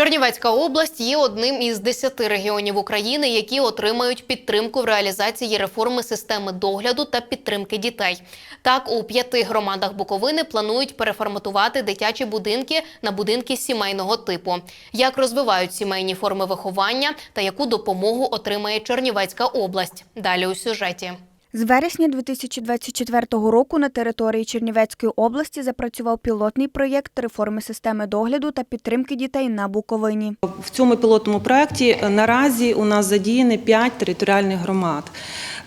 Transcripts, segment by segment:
Чернівецька область є одним із десяти регіонів України, які отримають підтримку в реалізації реформи системи догляду та підтримки дітей. Так, у п'яти громадах Буковини планують переформатувати дитячі будинки на будинки сімейного типу. Як розвивають сімейні форми виховання та яку допомогу отримає Чернівецька область? Далі у сюжеті. З вересня 2024 року на території Чернівецької області запрацював пілотний проєкт реформи системи догляду та підтримки дітей на Буковині. В цьому пілотному проєкті наразі у нас задіяні 5 територіальних громад.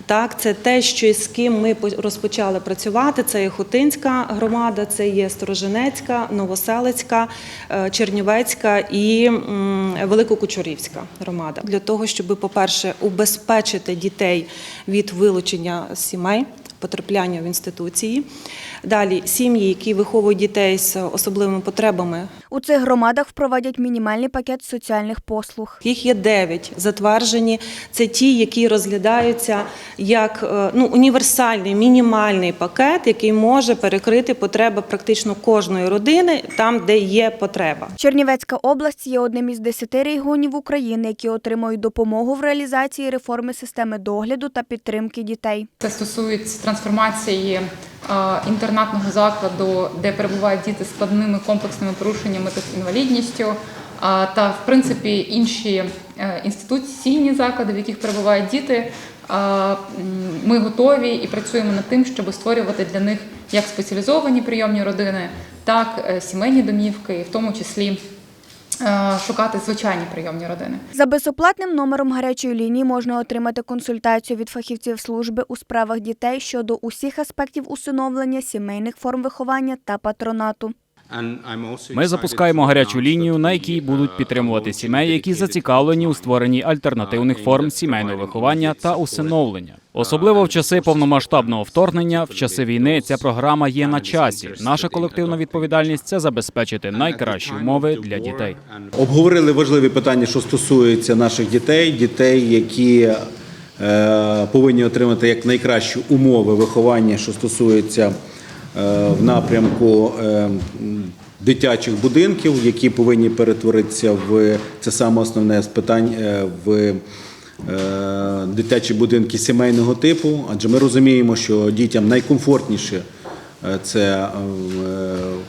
Так, це те, що з ким ми по- розпочали працювати. Це є Хотинська громада, це є Сторожинецька, Новоселицька, е, Чернівецька і Великокучурівська громада. Для того, щоб, по-перше, убезпечити дітей від вилучення сімей, потрапляння в інституції. Далі сім'ї, які виховують дітей з особливими потребами, У цих громадах впровадять мінімальний пакет соціальних послуг. їх є дев'ять затверджені. Це ті, які розглядаються як е, ну, універсальний мінімальний пакет, який може перекрити потреби практично кожної родини там, де є потреба. Чернівецька область є одним із десяти регіонів України, які отримують допомогу в реалізації реформи системи догляду та підтримки дітей. Це стосується трансформації е, інтернатного закладу, де перебувають діти з складними комплексними порушеннями та з інвалідністю, е, та в принципі інші е, інституційні заклади, в яких перебувають діти. Ми готові і працюємо над тим, щоб створювати для них як спеціалізовані прийомні родини, так сімейні домівки, в тому числі шукати звичайні прийомні родини. За безоплатним номером гарячої лінії можна отримати консультацію від фахівців служби у справах дітей щодо усіх аспектів усиновлення, сімейних форм виховання та патронату. Ми запускаємо гарячу лінію, на якій будуть підтримувати сімей, які зацікавлені у створенні альтернативних форм сімейного виховання та усиновлення. Особливо в часи повномасштабного вторгнення, в часи війни ця програма є на часі. Наша колективна відповідальність це забезпечити найкращі умови для дітей. Обговорили важливі питання, що стосуються наших дітей, дітей, які е, повинні отримати як найкращі умови виховання, що стосується в напрямку е, дитячих будинків, які повинні перетворитися в це саме основне з питань е, в е, дитячі будинки сімейного типу. Адже ми розуміємо, що дітям найкомфортніше е, це е,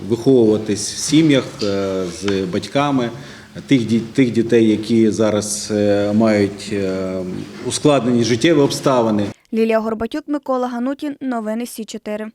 виховуватись в сім'ях е, з батьками. Тих, дітей, які зараз е, мають е, ускладнені життєві обставини, Лілія Горбатюк, Микола Ганутін. Новини Сі 4